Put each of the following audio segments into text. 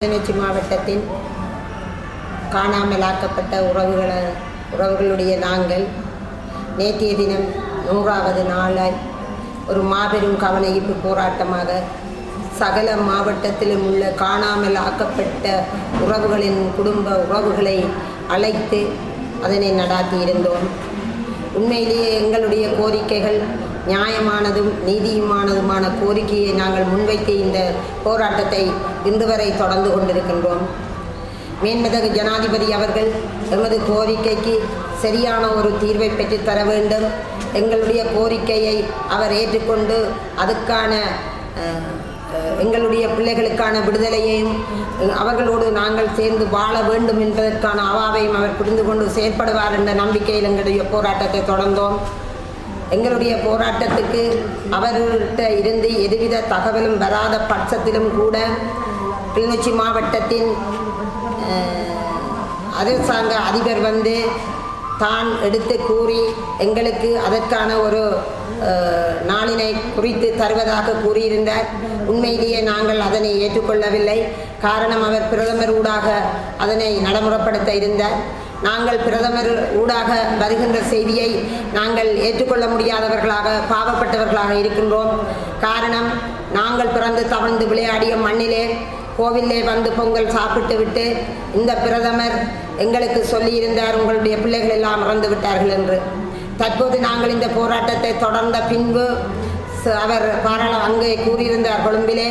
கிளிநொச்சி மாவட்டத்தின் காணாமலாக்கப்பட்ட உறவுகள உறவுகளுடைய நாங்கள் நேற்றைய தினம் நூறாவது நாளாய் ஒரு மாபெரும் கவனயிப்பு போராட்டமாக சகல மாவட்டத்திலும் உள்ள காணாமல் ஆக்கப்பட்ட உறவுகளின் குடும்ப உறவுகளை அழைத்து அதனை நடாத்தி இருந்தோம். உண்மையிலேயே எங்களுடைய கோரிக்கைகள் நியாயமானதும் நீதியுமானதுமான கோரிக்கையை நாங்கள் முன்வைத்து இந்த போராட்டத்தை இன்று வரை தொடர்ந்து கொண்டிருக்கின்றோம். மேன்மதகு ஜனாதிபதி அவர்கள் எமது கோரிக்கைக்கு சரியான ஒரு தீர்வை பெற்றுத்தர வேண்டும். எங்களுடைய கோரிக்கையை அவர் ஏற்றுக்கொண்டு அதுக்கான எங்களுடைய பிள்ளைகளுக்கான விடுதலையையும் அவர்களோடு நாங்கள் சேர்ந்து வாழ வேண்டும் என்பதற்கான அவாவையும் அவர் புரிந்து கொண்டு செயற்படுவார் என்ற நம்பிக்கையில் எங்களுடைய போராட்டத்தை தொடர்ந்தோம். எங்களுடைய போராட்டத்துக்கு அவர்கிட்ட இருந்து எதுவித தகவலும் வராத பட்சத்திலும் கூட கிளிநொச்சி மாவட்டத்தின் அரசாங்க அதிபர் வந்து தான் எடுத்து கூறி எங்களுக்கு அதற்கான ஒரு நாளினை குறித்து தருவதாக கூறியிருந்தார். உண்மையிலேயே நாங்கள் அதனை ஏற்றுக்கொள்ளவில்லை. காரணம் அவர் பிரதமர் ஊடாக அதனை நடைமுறைப்படுத்த இருந்தார். நாங்கள் பிரதமர் ஊடாக வருகின்ற செய்தியை நாங்கள் ஏற்றுக்கொள்ள முடியாதவர்களாக பாவப்பட்டவர்களாக இருக்கின்றோம். காரணம் நாங்கள் பிறந்து தவழ்ந்து விளையாடிய மண்ணிலே கோவிலே வந்து பொங்கல் சாப்பிட்டு விட்டு இந்த பிரதமர் எங்களுக்கு சொல்லியிருந்தார் உங்களுடைய பிள்ளைகள் எல்லாம் இறந்து விட்டார்கள் என்று. தற்போது நாங்கள் இந்த போராட்டத்தை தொடர்ந்த பின்பு அவர் பாராள அங்கே கூறியிருந்தார் கொழும்பிலே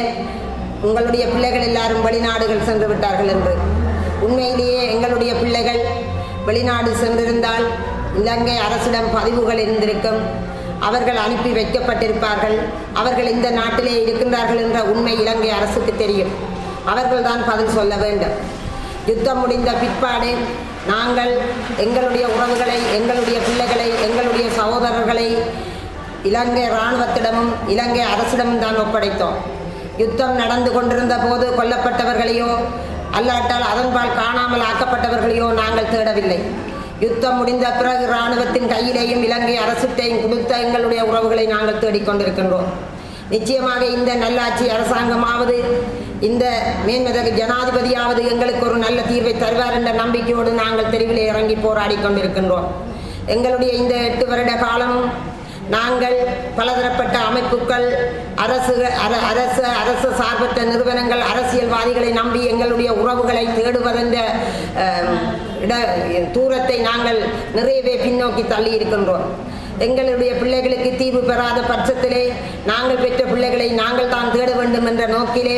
உங்களுடைய பிள்ளைகள் எல்லாரும் வெளிநாடுகள் சென்று விட்டார்கள் என்று. உண்மையிலேயே எங்களுடைய பிள்ளைகள் வெளிநாடு சென்றிருந்தால் இலங்கை அரசிடம் பதிவுகள் இருந்திருக்கும். அவர்கள் அனுப்பி வைக்கப்பட்டிருப்பார்கள். அவர்கள் இந்த நாட்டிலே இருக்கின்றார்கள் என்ற உண்மை இலங்கை அரசுக்கு தெரியும். அவர்கள்தான் பதில் சொல்ல வேண்டும். யுத்தம் முடிந்த பிற்பாடு நாங்கள் எங்களுடைய உறவுகளை எங்களுடைய பிள்ளைகளை எங்களுடைய சகோதரர்களை இலங்கை இராணுவத்திடமும் இலங்கை அரசிடமும் தான் ஒப்படைத்தோம். யுத்தம் நடந்து கொண்டிருந்த போது கொல்லப்பட்டவர்களையோ அல்லாட்டால் அதன்பால் காணாமல் ஆக்கப்பட்டவர்களையோ நாங்கள் தேடவில்லை. யுத்தம் முடிந்த பிறகு இராணுவத்தின் கையிலேயும் இலங்கை அரசுட்டையும் கொடுத்த எங்களுடைய உறவுகளை நாங்கள் தேடிக்கொண்டிருக்கின்றோம் நிச்சயமாக இந்த நல்லாட்சி அரசாங்கமாவது இந்த மேன்மதகு ஜனாதிபதியாவது எங்களுக்கு ஒரு நல்ல தீர்வை தருவார் என்ற நம்பிக்கையோடு நாங்கள் தெருவில் இறங்கி போராடி கொண்டிருக்கின்றோம். எங்களுடைய இந்த எட்டு வருட காலமும் நாங்கள் பலதரப்பட்ட அமைப்புகள் அரசு அர- அரசு அரசு சார்பற்ற நிறுவனங்கள் அரசியல்வாதிகளை நம்பி எங்களுடைய உறவுகளை தேடுவதென்ற இட தூரத்தை நாங்கள் நிறையவே பின்னோக்கி தள்ளி இருக்கின்றோம். எங்களுடைய பிள்ளைகளுக்கு தீர்வு பெறாத பட்சத்திலே நாங்கள் பெற்ற பிள்ளைகளை நாங்கள் தான் தேட வேண்டும் என்ற நோக்கிலே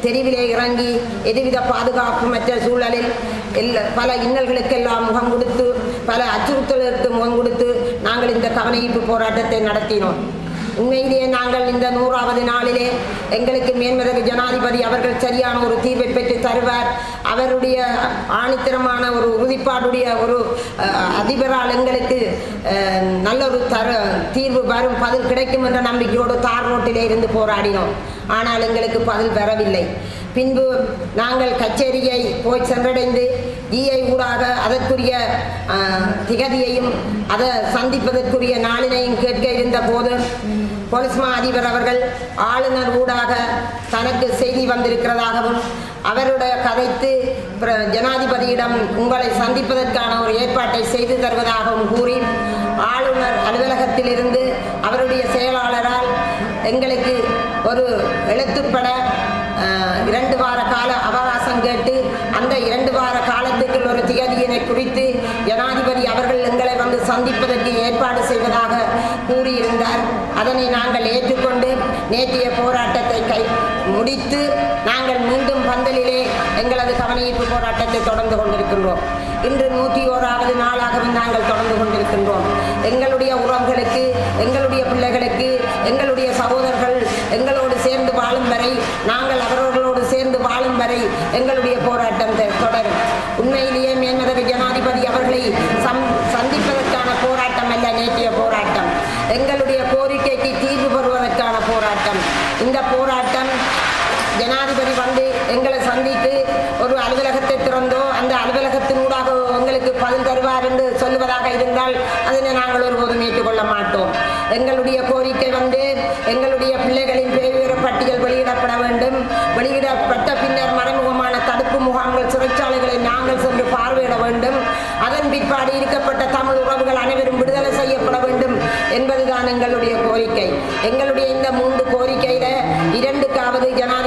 தெருவிலே இறங்கி எதுவித பாதுகாப்புமற்ற சூழலில் எல்ல பல இன்னல்களுக்கெல்லாம் முகம் கொடுத்து பல அச்சுறுத்தலுக்கு முகம் கொடுத்து நாங்கள் இந்த கவனஈர்ப்பு போராட்டத்தை நடத்தினோம். உண்மையிலேயே நாங்கள் இந்த நூறாவது நாளிலே எங்களுக்கு மேன்மதகு ஜனாதிபதி அவர்கள் சரியான ஒரு தீர்வை பெற்று தருவார். அவருடைய ஆணித்தரமான ஒரு உறுதிப்பாடுடைய ஒரு அதிபரால் எங்களுக்கு நல்ல ஒரு தர தீர்வு வரும் பதில் கிடைக்கும் என்ற நம்பிக்கையோடு தார் ரோட்டிலே இருந்து போராடினோம். ஆனால் எங்களுக்கு பதில் வரவில்லை. பின்பு நாங்கள் கச்சேரியை போய் சென்றடைந்து தீயை ஊடாக அதற்குரிய திகதியையும் அதை சந்திப்பதற்குரிய நாளினையும் கேட்க இருந்த போது பொலிஸ்மா அதிபர் அவர்கள் ஆளுநர் ஊடாக தனக்கு செய்தி வந்திருக்கிறதாகவும் அவருடைய கதைத்து ஜனாதிபதியிடம் உங்களை சந்திப்பதற்கான ஒரு ஏற்பாட்டை செய்து தருவதாகவும் கூறி ஆளுநர் அலுவலகத்திலிருந்து அவருடைய செயலாளரால் எங்களுக்கு ஒரு எழுத்துப்பட இரண்டு சந்திப்பதற்கு ஏற்பாடு செய்வதாக கூறியிருந்தார். அதனை நாங்கள் ஏற்றுக்கொண்டு நேற்றைய போராட்டத்தை கை முடித்து நாங்கள் மீண்டும் பந்தலிலே எங்களது கவனஈர்ப்பு போராட்டத்தை தொடர்ந்து கொண்டிருக்கின்றோம். இன்று நூற்றி ஓராவது நாளாகவும் நாங்கள் தொடர்ந்து கொண்டிருக்கின்றோம். எங்களுடைய உறவுகளுக்கு எங்களுடைய பிள்ளைகளுக்கு எங்களுடைய சகோதரர்கள் எங்களோடு சேர்ந்து வாழும் வரை நாங்கள் அவர்களோடு சேர்ந்து வாழும் வரை எங்களுடைய போராட்டம் தொடரும். உண்மையிலேயே மேன்மதகு ஜனாதிபதி அவர்களை சம் சந்திப்பதற்கான எங்களுடைய கோரிக்கை வந்து எங்களுடைய பிள்ளைகளின் பேருவிவர பட்டியல் வெளியிடப்பட வேண்டும். வெளியிடப்பட்ட பின்னர் மறைமுகமான தடுப்பு முகாம்கள் சிறைச்சாலைகளை நாங்கள் சென்று பார்வையிட வேண்டும். அதன் பிற்பாடு இருக்கப்பட்ட தமிழ் உறவுகள் அனைவரும் விடுதலை செய்யப்பட வேண்டும் என்பதுதான் எங்களுடைய கோரிக்கை. எங்களுடைய இந்த மூன்று கோரிக்கையில இரண்டுக்காவது ஜனாதிபதி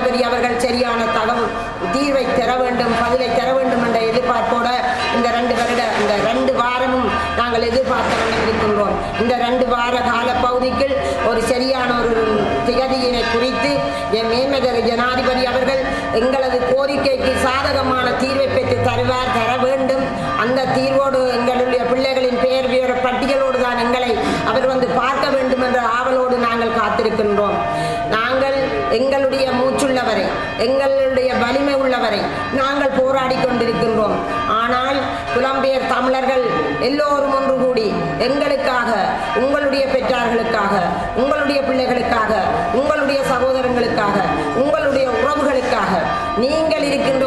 சாதகமான தீர்வை பெற்று தருவார் தர வேண்டும். அந்த தீர்வோடு எங்களுடைய பிள்ளைகளின் பெயர் விவர பட்டியலோடு தான் எங்களை அவர் வந்து பார்க்க வேண்டும் என்ற ஆவலோடு நாங்கள் காத்திருக்கின்றோம். நாங்கள் எங்களுடைய மூச்சுள்ளவரை எங்களுடைய வலிமை உள்ளவரை நாங்கள் போராடி கொண்டிருக்கின்றோம். ஆனால் புலம்பெயர் தமிழர்கள் எல்லோரும் ஒன்று கூடி எங்களுக்காக உங்களுடைய பெற்றார்களுக்காக உங்களுடைய பிள்ளைகளுக்காக உங்களுடைய சகோதரங்களுக்காக உங்களுடைய உறவுகளுக்காக நீங்கள் இருக்கின்ற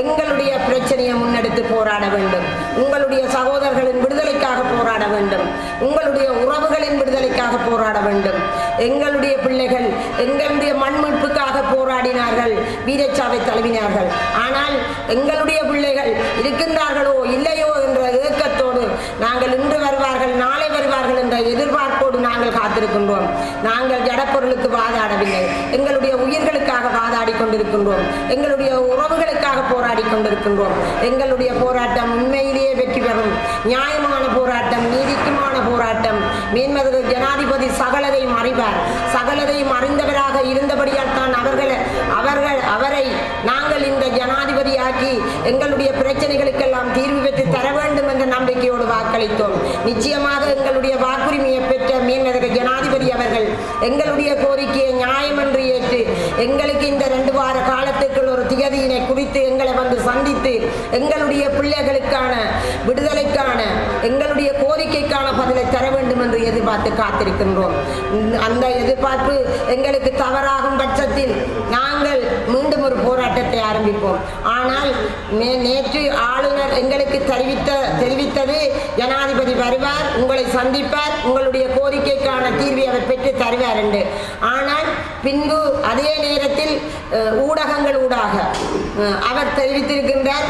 எங்களுடைய பிரச்சனையை முன்னெடுத்து போராட வேண்டும். உங்களுடைய சகோதரர்களின் விடுதலைக்காக போராட வேண்டும். உங்களுடைய உறவுகளின் விடுதலைக்காக போராட வேண்டும். எங்களுடைய பிள்ளைகள் எங்களுடைய மண்மீட்புக்காக போராடினார்கள். வீரச்சாவை தழுவினார்கள். ஆனால் எங்களுடைய பிள்ளைகள் இருக்கின்றார்களோ இல்லையோ என்ற ஏக்கத்தோடு நாங்கள் இன்று வருவார்கள் நாளை வருவார்கள் என்ற எதிர்பார்ப்போடு நாங்கள் காத்திருக்கின்றோம். நாங்கள் ஜடப்பொருளுக்கு வாதாடவில்லை. எங்களுடைய உயிர்களுக்காக வாதாட கொண்டிருக்கின்றோம். எங்களுடைய உறவுகளுக்காக போராடி கொண்டிருக்கின்றோம். எங்களுடைய போராட்டம் உண்மையிலேயே வெற்றி பெறும். நியாயமான போராட்டம் நீதிக்குமான போராட்டம். மேன்மது ஜனாதிபதி சகலதையும் அறிவார். சகலதையும் அறிந்தவராக இருந்தபடியால் தான் அவர்களை அவர்கள் அவரை நாங்கள் இந்த ஜனாதிபதியாக்கி எங்களுடைய பிரச்சனைகளுக்கெல்லாம் தீர்வு பெற்று தர வேண்டும் என்ற நம்பிக்கையோடு வாக்களித்தோம். நிச்சயமாக எங்களுடைய வாக்குரிமையை பெற்ற மேன்மதக ஜனாதிபதி அவர்கள் எங்களுடைய கோரிக்கையை நியாயம் என்று ஏற்று எங்களுக்கு இந்த ரெண்டு வார காலத்துக்குள் ஒரு திகதியினை குறித்து எங்களை வந்து சந்தித்து எங்களுடைய பிள்ளைகளுக்கான விடுதலைக்கான எங்களுடைய கோரிக்கைக்கான பதிலை தர வேண்டும் என்று எதிர்பார்த்து காத்திருக்கின்றோம். அந்த எதிர்பார்ப்பு எங்களுக்கு தவறாகும் பட்சத்தில் நாங்கள் மீண்டும் ஒரு போராட்டத்தை ஆரம்பிப்போம். ஆனால் நே- நேற்று ஆளுநர் எங்களுக்கு தெரிவித்த தெரிவித்தது ஜனாதிபதி வருவார் உங்களை சந்திப்பார் உங்களுடைய கோரிக்கைக்கான தீர்வை அவர் பெற்று தருவார் என்று. ஆனால் பின்பு அதே நேரத்தில் ஊடகங்கள் ஊடாக அவர் தெரிவித்திருக்கின்றார்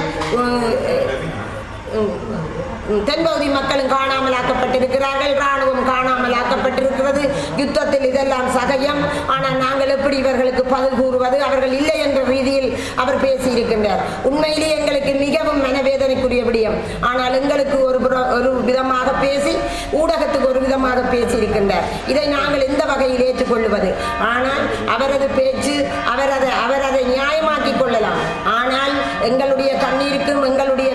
தென்பகுதி மக்களும் காணாமல் ஆக்கப்பட்டிருக்கிறார்கள் இராணுவம் காணாமல் ஆக்கப்பட்டிருக்கிறது யுத்தத்தில் இதெல்லாம் சகஜம். ஆனால் நாங்கள் எப்படி இவர்களுக்கு பதில் கூறுவது? அவர்கள் இல்லை என்ற ரீதியில் அவர் பேசியிருக்கின்றார். உண்மையிலேயே எங்களுக்கு மிகவும் மனவேதனைக்குரிய விடயம். ஆனால் எங்களுக்கு ஒரு புற- ஒரு விதமாக பேசி ஊடகத்துக்கு ஒரு விதமாக பேசியிருக்கின்றார். இதை நாங்கள் எந்த வகையில் ஏற்றுக்கொள்வது? ஆனால் அவரது பேச்சு அவர் அதை அவர் அதை நியாயமாக்கிக் கொள்ளலாம். ஆனால் எங்களுடைய கண்ணீருக்கும் எங்களுடைய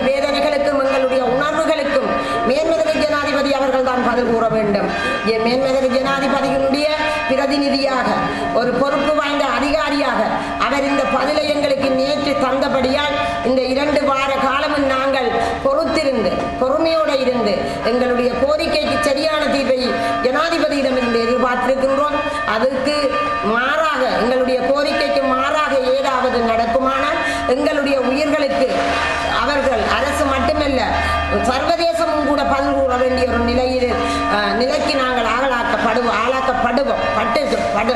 அவர்கள் கூற வேண்டும். என் மேன்மதக ஜனாதிபதியினுடைய பிரதிநிதியாக ஒரு பொறுப்பு வாய்ந்த அதிகாரியாக அவர் இந்த பதிலை எங்களுக்கு நேற்று தந்தபடியால் இந்த இரண்டு வார காலமும் நாங்கள் பொறுத்திருந்து பொறுமையோடு இருந்து எங்களுடைய கோரிக்கைக்கு சரியான தீர்வை ஜனாதிபதியிடமிருந்து எதிர்பார்த்திருக்கின்றோம். அதற்கு மாறாக எங்களுடைய கோரிக்கைக்கு மாறாக ஏதாவது நடக்குமானால் எங்களுடைய உயிர்களுக்கு அவர்கள் அரசு மட்டுமல்ல சர்வதேசமும் கூட பதில் கூற வேண்டிய ஒரு நிலையில் நிலைக்கு நாங்கள் ஆளாக்கப்படுவோம் ஆளாக்கப்படுவோம். பட்டு படு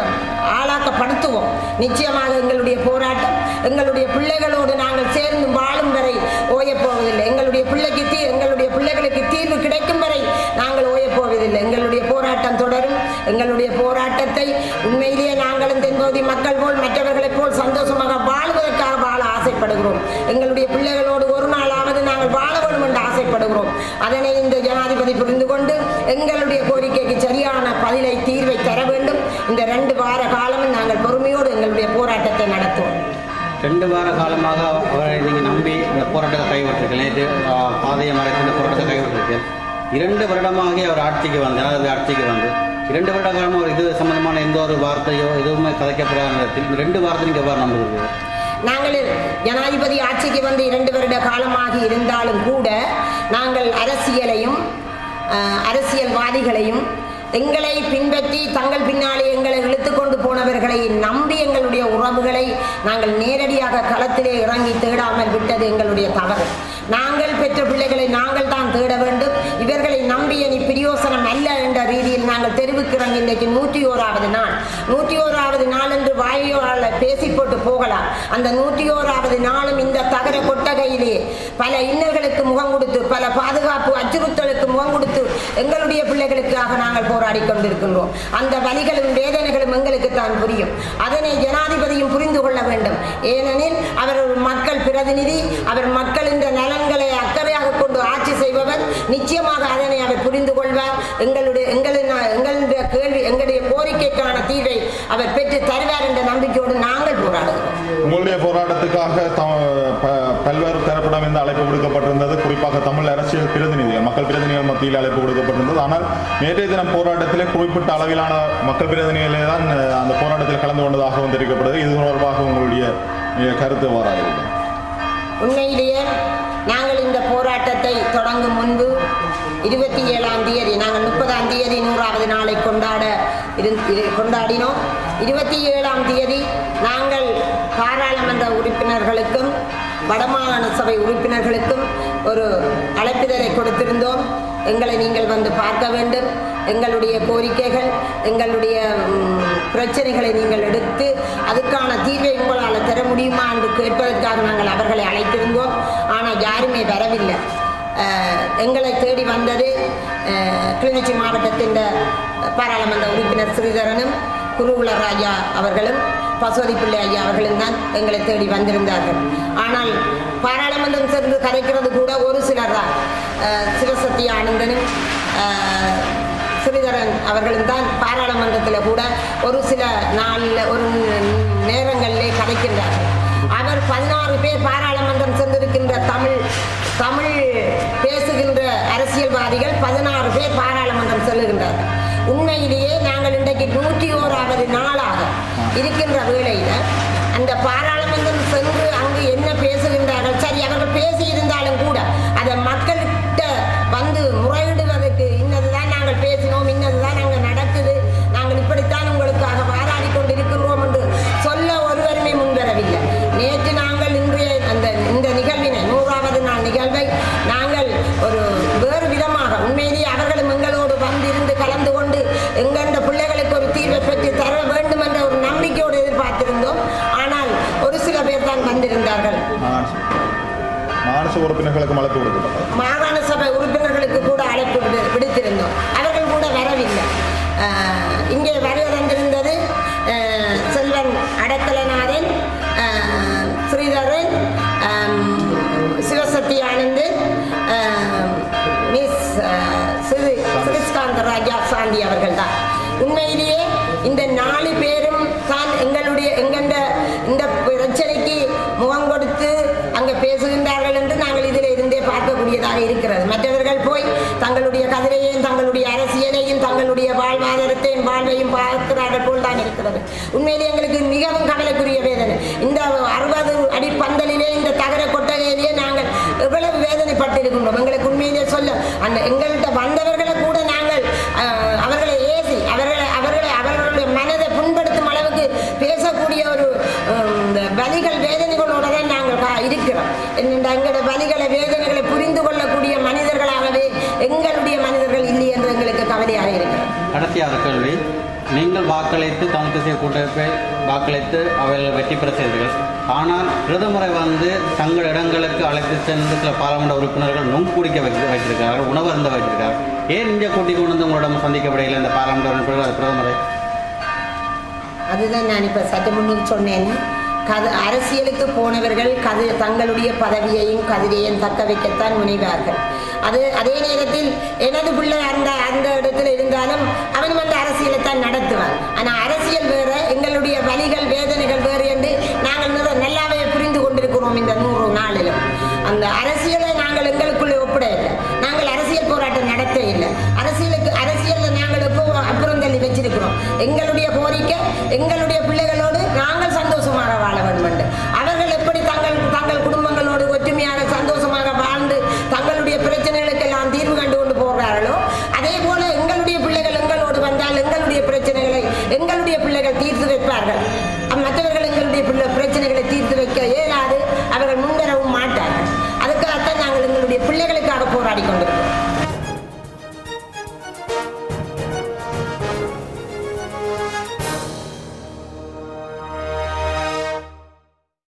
ஆளாக்கப்படுத்துவோம். நிச்சயமாக எங்களுடைய போராட்டம் எங்களுடைய பிள்ளைகளோடு நாங்கள் சேர்ந்து வாழும் வரை ஓயப்போவதில்லை எங்களுடைய பிள்ளைக்கு தீ எங்களுடைய பிள்ளைகளுக்கு தீர்வு கிடைக்கும் வரை நாங்கள் ஓயப்போவதில்லை எங்களுடைய போராட்டம் தொடரும். எங்களுடைய போராட்டத்தை உண்மையிலேயே நாங்களும் தென்பகுதி மக்கள் போல் மற்றவர்களைப் போல் சந்தோஷமாக வாழ்வதற்காக வாழ ஆசைப்படுகிறோம். எங்களுடைய பிள்ளைகளோடு ஒரு நாளாவது நாங்கள் வாழ வேண்டும் என்று அதனை இந்த ஜனாதிபதி புரிந்து கொண்டு எங்களுடைய கோரிக்கைக்கு சரியான பதிலை தீர்வை தர வேண்டும். இந்த ரெண்டு வார காலமும் நாங்கள் பொறுமையோடு எங்களுடைய போராட்டத்தை நடத்துவோம். ரெண்டு வார காலமாக அவரை நீங்கள் நம்பி இந்த போராட்டத்தை கைவிட்டிருக்கீங்க நேற்று பாதையை மறைத்து இந்த போராட்டத்தை கைவிட்டிருக்கேன் இரண்டு வருடமாக அவர் ஆட்சிக்கு வந்தார் அதாவது ஆட்சிக்கு வந்து. இரண்டு வருட காலமாக அவர் இது சம்பந்தமான எந்த ஒரு வார்த்தையோ எதுவுமே கதைக்கப்படாத நேரத்தில் இந்த ரெண்டு வாரத்தை நீங்கள் எவ்வாறு நம்புகிறீர்கள்? நாங்கள் ஜனாதிபதி ஆட்சிக்கு வந்து இரண்டு வருட காலமாகி இருந்தாலும் கூட நாங்கள் அரசியலையும் அரசியல்வாதிகளையும் எங்களை பின்பற்றி தங்கள் பின்னாலே எங்களை இழுத்து கொண்டு போனவர்களை நம்பி எங்களுடைய உறவுகளை நாங்கள் நேரடியாக களத்திலே இறங்கி தேடாமல் விட்டது எங்களுடைய தவறு. நாங்கள் பெற்ற பிள்ளைகளை நாங்கள் தான் தேட வேண்டும். இவர்களை நம்பி இனி பிரியோசனம் அல்ல நாங்கள் தெரிவிக்கிறோம் இன்றைக்கு நூற்றி ஓராவது நாள். நூற்றி ஓராவது நாள் என்று வாயோரால் பேசி போட்டு போகலாம். அந்த நூற்றி ஓராவது நாளும் இந்த தகர கொட்டகையிலே பல இன்னல்களுக்கு முகம் கொடுத்து பல பாதுகாப்பு அச்சுறுத்தலுக்கு முகம் கொடுத்து எங்களுடைய பிள்ளைகளுக்காக நாங்கள் போராடி கொண்டிருக்கின்றோம். அந்த வலிகளும் வேதனைகளும் எங்களுக்கு தான் புரியும். அதனை ஜனாதிபதியும் புரிந்து கொள்ள வேண்டும். ஏனெனில் அவர் மக்கள் பிரதிநிதி. அவர் மக்களின் நலன்களை நிச்சயமாக அதனை அவர் புரிந்து கொள்வார். எங்களுடைய எங்களின் எங்களுடைய கேள்வி எங்களுடைய கோரிக்கைக்கான தீர்வை அவர் பெற்று தருவார் என்ற நம்பிக்கையோடு நாங்கள் போராடுகிறோம். உங்களுடைய போராட்டத்துக்காக பல்வேறு தரப்பிடம் இந்த அழைப்பு விடுக்கப்பட்டிருந்தது. குறிப்பாக தமிழ் அரசியல் பிரதிநிதிகள் மக்கள் பிரதிநிதிகள் மத்தியில் அழைப்பு விடுக்கப்பட்டிருந்தது. ஆனால் நேற்றைய தினம் போராட்டத்திலே குறிப்பிட்ட அளவிலான மக்கள் பிரதிநிதிகளே தான் அந்த போராட்டத்தில் கலந்து கொண்டதாகவும் தெரிவிக்கப்படுது இது தொடர்பாக உங்களுடைய கருத்து வாராது உண்மையிலேயே தொடங்கும் முன்பு இருபத்தி ஏழாம் தேதி நாங்கள் முப்பதாம் தேதி நூறாவது நாளை கொண்டாட இரு- கொண்டாடினோம். இருபத்தி ஏழாம் தேதி நாங்கள் பாராளுமன்ற உறுப்பினர்களுக்கும் வடமாகாண சபை உறுப்பினர்களுக்கும் ஒரு அழைப்பிதழை கொடுத்திருந்தோம். எங்களை நீங்கள் வந்து பார்க்க வேண்டும். எங்களுடைய கோரிக்கைகள் எங்களுடைய பிரச்சனைகளை நீங்கள் எடுத்து அதுக்கான தீர்வை உங்களால் தர முடியுமா என்று கேட்பதற்காக நாங்கள் அவர்களை அழைத்திருந்தோம். ஆனால் யாருமே வரவில்லை. எங்களை தேடி வந்தது கிளிநொச்சி மாவட்டத்தின் பாராளுமன்ற உறுப்பினர் ஸ்ரீதரனும் குருகுல ராஜா அவர்களும் பசுவதி பிள்ளை ஐயா அவர்களும் தான் எங்களை தேடி வந்திருந்தார்கள். ஆனால் பாராளுமன்றம் சென்று கதைக்கிறது கூட ஒரு சிலர் தான். சிவசக்தி ஆனந்தனும் ஸ்ரீதரன் அவர்களும் தான் பாராளுமன்றத்தில் கூட ஒரு சில நாளில் ஒரு நேரங்களிலே கதைக்கின்றார்கள். அவர் பதினாறு பேர் பாராளுமன்றம் சென்றிருக்கின்ற தமிழ் தமிழ் பேசுகின்ற அரசியல்வாதிகள் பதினாறு பேர் பாராளுமன்றம் செல்லுகின்றார்கள். உண்மையிலேயே நாங்கள் இன்றைக்கு நூற்றி ஓராவது நாளாக இருக்கின்ற வேளையில் அந்த பாராளுமன்றம் சென்று அங்கு என்ன பேசுகின்றார்கள்? சரி அவர்கள் பேசியிருந்தாலும் கூட அதை மக்கள்கிட்ட வந்து முறையிடுவதற்கு இன்னதுதான் நாங்கள் பேசினோம் இன்னதுதான் இங்கே வருகை செல்வன் அடக்கலை தங்களுடைய கதிரையும் தங்களுடைய அரசியலையும் தங்களுடைய வாழ்வாதாரத்தையும் வாழ்வையும் பார்க்கிறார்கள் போல் தான் இருக்கிறது. உண்மையிலே எங்களுக்கு மிகவும் கவலைக்குரிய வேதனை. இந்த அறுபது அடி பந்தலிலே இந்த தகர கொட்டகையிலேயே நாங்கள் எவ்வளவு வேதனைப்பட்டிருக்கின்றோம். எங்களுக்கு உண்மையிலே சொல்ல அந்த எங்கள்கிட்ட வந்தவர்களை கூட நாங்கள் அவர்களை ஏசி அவர்களை அவர்களை அவர்களுடைய மனதை புண்படுத்தும் அளவுக்கு பேசக்கூடிய ஒரு வலிகள் வேதனைகளோட தான் நாங்கள் இருக்கிறோம். எங்களோட வலிகள் நீங்கள் வாக்களித்து தமிழ் தேசிய கூட்டமைப்பை வாக்களித்து அவர்கள் வெற்றி பெற செய்தீர்கள். ஆனால் பிரதமரை வந்து தங்கள் இடங்களுக்கு அழைத்து சென்று சில பாராளுமன்ற உறுப்பினர்கள் நுண்குடிக்க வைத்து வைத்திருக்கிறார்கள் உணவு அருந்த வைத்திருக்கிறார் ஏன் இங்கே கூட்டிக் கொண்டு வந்து உங்களிடம் சந்திக்கப்படையில் இந்த பாராளுமன்ற உறுப்பினர்கள் பிரதமரை? அதுதான் நான் இப்போ சற்று முன்னுக்கு கது அரசியலுக்கு போனவர்கள் கது தங்களுடைய பதவியையும் கதிரையும் தக்க வைக்கத்தான் முனைவார்கள். அது அதே நேரத்தில் எனது பிள்ளை அந்த அந்த இடத்துல இருந்தாலும் அவன் வந்து அரசியலை தான் நடத்துவான். ஆனால் அரசியல் வேறு எங்களுடைய வழிகள் வேதனைகள் வேறு என்று நாங்கள் நல்லாவே புரிந்து கொண்டிருக்கிறோம் இந்த நூறு நாளிலும். அந்த அரசியலை நாங்கள் எங்களுக்குள்ளே ஒப்பிட இல்லை நாங்கள் அரசியல் போராட்டம் நடத்த இல்லை. அரசியலுக்கு அரசியலில் நாங்கள் எப்போ அப்புறம் வச்சிருக்கிறோம். எங்களுடைய கோரிக்கை எங்களுடைய பிள்ளைகளோடு நாங்கள் சந்தோஷமாக வாழ வேண்டும் என்று.